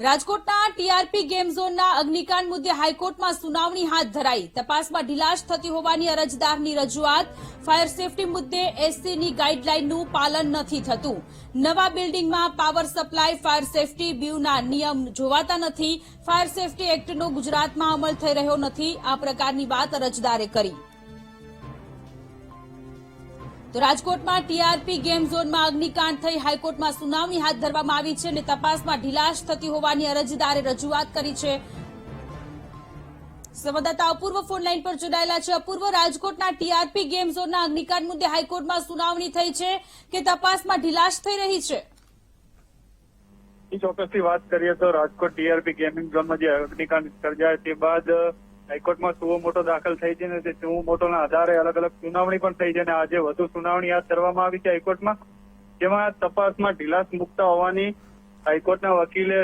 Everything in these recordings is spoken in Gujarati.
રાજકોટના ટીઆરપી ગેમ ઝોનના અગ્નિકાંડ મુદ્દે હાઈકોર્ટમાં સુનાવણી હાથ ધરાઈ. તપાસમાં ઢીલાશ થતી હોવાની અરજદારની રજૂઆત. ફાયર સેફટી મુદ્દે એસસીની ગાઈડલાઈનનું પાલન નથી થતું. નવા બિલ્ડિંગમાં પાવર સપ્લાય, ફાયર સેફટી બ્યુના નિયમ જોવાતા નથી. ફાયર સેફટી એક્ટનો ગુજરાતમાં અમલ થઈ રહ્યો નથી. આ પ્રકારની વાત અરજદારે કરી. તો રાજકોટમાં ટીઆરપી ગેમ ઝોનમાં અગ્નિકાંડ થઈ. હાઈકોર્ટમાં સુનાવણી હાથ ધરવામાં આવી છે અને તપાસમાં ઢીલાશ થતી હોવાની અરજદારે રજૂઆત કરી છે. સંવાદદાતા અપૂર્વ ફોનલાઈન પર જોડાયેલા છે. અપૂર્વ, રાજકોટના ટીઆરપી ગેમ ઝોનના અગ્નિકાંડ મુદ્દે હાઈકોર્ટમાં સુનાવણી થઈ છે કે તપાસમાં ઢીલાશ થઈ રહી છે? ચોક્કસથી વાત કરીએ તો રાજકોટ ટીઆરપી ગેમિંગ ઝોનમાં જે અગ્નિકાંડ સર્જાય તે બાદ હાઈકોર્ટમાં સુવો મોટો દાખલ થઈ છે ને તે મોટોના આધારે અલગ અલગ સુનાવણી પણ થઈ છે અને આજે વધુ સુનાવણી હાથ ધરવામાં આવી છે હાઈકોર્ટમાં, જેમાં તપાસમાં ઢીલાસ મુકતા હોવાની હાઈકોર્ટના વકીલે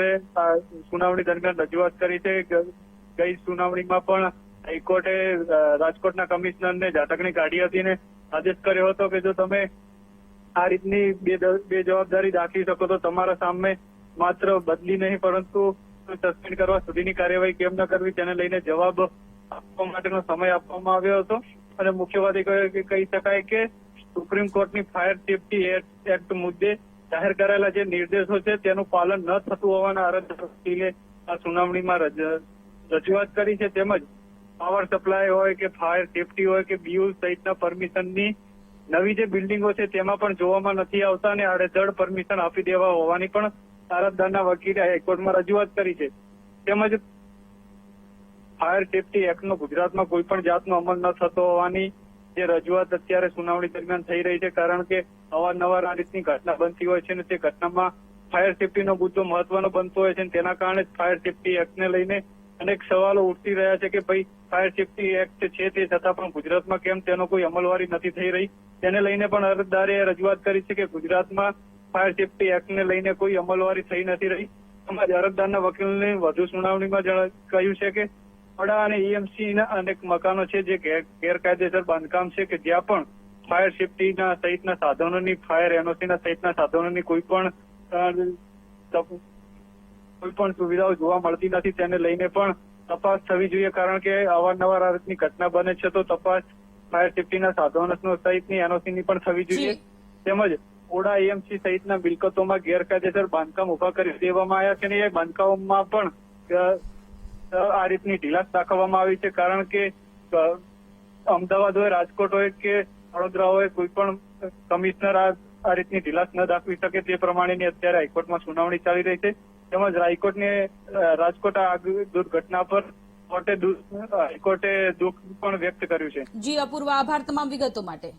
સુનાવણી દરમિયાન રજૂઆત કરી છે ગઈ સુનાવણીમાં પણ હાઈકોર્ટે રાજકોટના કમિશનરને ઝાટકણી કાઢી હતી ને આદેશ કર્યો હતો કે જો તમે આ રીતની બે જવાબદારી દાખવી શકો તો તમારા સામે માત્ર બદલી નહીં, પરંતુ સસ્પેન્ડ કરવા સુધીની કાર્યવાહી કેમ ન કરવી તેને લઈને જવાબ આપવા માટેનો સમય આપવામાં આવ્યો હતો. અને મુખ્ય કહી શકાય કે સુપ્રીમ કોર્ટની ફાયર સેફટી એક્ટ મુદ્દે જાહેર કરાયેલા જે નિર્દેશો છે તેનું પાલન ન થતું હોવાના અરજદાર આ સુનાવણીમાં રજૂઆત કરી છે. તેમજ પાવર સપ્લાય હોય કે ફાયર સેફટી હોય કે બીયુ સહિતના પરમિશનની નવી જે બિલ્ડિંગો છે તેમાં પણ જોવામાં નથી આવતા અને આડેધડ પરમિશન આપી દેવા હોવાની પણ અરજદારના વકીલે હાઈકોર્ટમાં રજૂઆત કરી છે. તેમજ ફાયર સેફટી એક્ટનો ગુજરાતમાં કોઈ પણ જાતનો અમલ ન થતો હોવાની જે રજૂઆત અત્યારે સુનાવણી દરમિયાન થઈ રહી છે, કારણ કે અવારનવાર આ રીતની ઘટના બનતી હોય છે અને તે ઘટનામાં ફાયર સેફટીનો મુદ્દો મહત્વનો બનતો હોય છે અને તેના કારણે ફાયર સેફટી એક્ટને લઈને અનેક સવાલો ઉઠતી રહ્યા છે કે ભાઈ ફાયર સેફટી એક્ટ છે તે છતાં પણ ગુજરાતમાં કેમ તેનો કોઈ અમલવારી નથી થઈ રહી? તેને લઈને પણ અરજદારે રજૂઆત કરી છે કે ગુજરાતમાં ફાયર સેફટી એક્ટને લઈને કોઈ અમલવારી થઈ નથી રહી. તેમજ અરજદારના વકીલને વધુ સુનાવણીમાં કહ્યું છે કે વડા અને ઈએમસીના અનેક મકાનો છે જે ગેરકાયદેસર બાંધકામ છે કે જ્યાં પણ ફાયર સેફટીના સહિતના સાધનોની ફાયર એનઓસીના સહિતના સાધનોની કોઈ પણ કોઈ પણ સુવિધાઓ જોવા મળતી નથી. તેને લઈને પણ તપાસ થવી જોઈએ કારણ કે અવારનવાર આ રીતની ઘટના બને છે તો તપાસ ફાયર સેફટીના સાધનો સહિતની એનઓસીની પણ થવી જોઈએ. તેમજ ઓડા એએમસી સહિતના મિલકતોમાં ગેરકાયદેસર બાંધકામ ઊભા કરી દેવામાં આવ્યા છે અને એ બાંધકામોમાં પણ આ રીતની ઢીલાસ દાખવવામાં આવી છે. કારણ કે અમદાવાદ હોય રાજકોટ હોય કે વડોદરા હોય કોઈ પણ કમિશનર આ રીતની ઢીલાસ ન દાખવી શકે તે પ્રમાણેની અત્યારે હાઈકોર્ટમાં સુનાવણી ચાલી રહી છે. તેમજ અ, રાજકોટ આ દુર્ઘટના પર કોર્ટે હાઈકોર્ટે દુઃખ પણ વ્યક્ત કર્યું છે. જી અપૂર્વ આભાર તમામ વિગતો માટે.